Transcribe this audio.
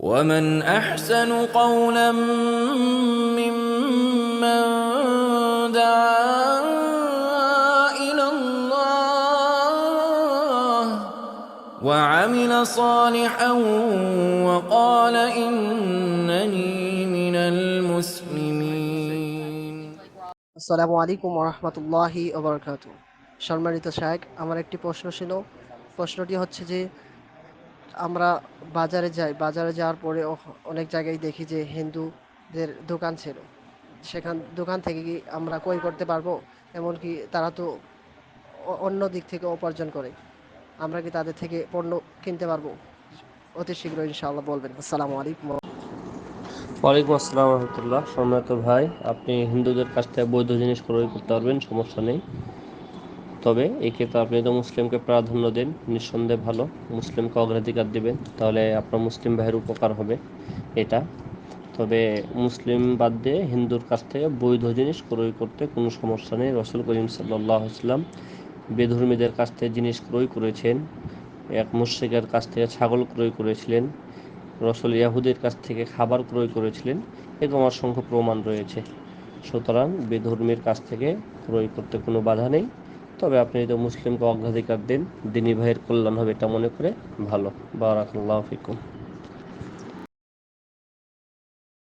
ومن احسن قولا ممن دعا الى الله وعمل صالحا وقال انني من المسلمين আসসালামু আলাইকুম রহমতুল্লাহি ওবরকাত সম্মানিত শায়েক আমার একটি প্রশ্ন ছিল প্রশ্নটি হচ্ছে যে আমরা বাজারে যাই, বাজারে যাওয়ার পরে অনেক জায়গায় দেখি যে হিন্দুদের দোকান ছিল। সেখান, দোকান থেকে কি আমরা ক্রয় করতে পারব? এমনকি তারা তো অন্য দিক থেকে উপার্জন করে। আমরা কি তাদের থেকে পণ্য কিনতে পারব? অতি শীঘ্র ইনশাআল্লাহ বলবেন। আসসালামু আলাইকুম। ওয়ালাইকুম আসসালাম রহমতুল্লাহ। সম্মানিত ভাই, আপনি হিন্দুদের কাছ থেকে বৈধ জিনিস ক্রয় করতে পারবেন, সমস্যা নেই। তবে এই ক্ষেত্রে আপনি তো মুসলিমকে প্রাধান্য দেন, নিঃসন্দেহে ভালো। মুসলিমকে অগ্রাধিকার দেবেন, তাহলে আপনার মুসলিম ভাইয়ের উপকার হবে এটা। তবে মুসলিম বাদ দিয়ে হিন্দুর কাছ থেকে বৈধ জিনিস ক্রয় করতে কোনো সমস্যা নেই। রসুল করিম সাল্লাহ আসলাম বেধর্মীদের কাছ থেকে জিনিস ক্রয় করেছেন, এক মুশ্রিকের কাছ থেকে ছাগল ক্রয় করেছিলেন, রসুল ইয়াহুদের কাছ থেকে খাবার ক্রয় করেছিলেন, এরকম অসংখ্য প্রমাণ রয়েছে। সুতরাং বেধর্মীর কাছ থেকে ক্রয় করতে কোনো বাধা নেই। তবে আপনি যদি মুসলিমকে অগ্রাধিকার দিন, দিনী ভাইয়ের কল্যাণ হবে এটা মনে করে। ভালো। বারাকাল্লাহ ফিকুম।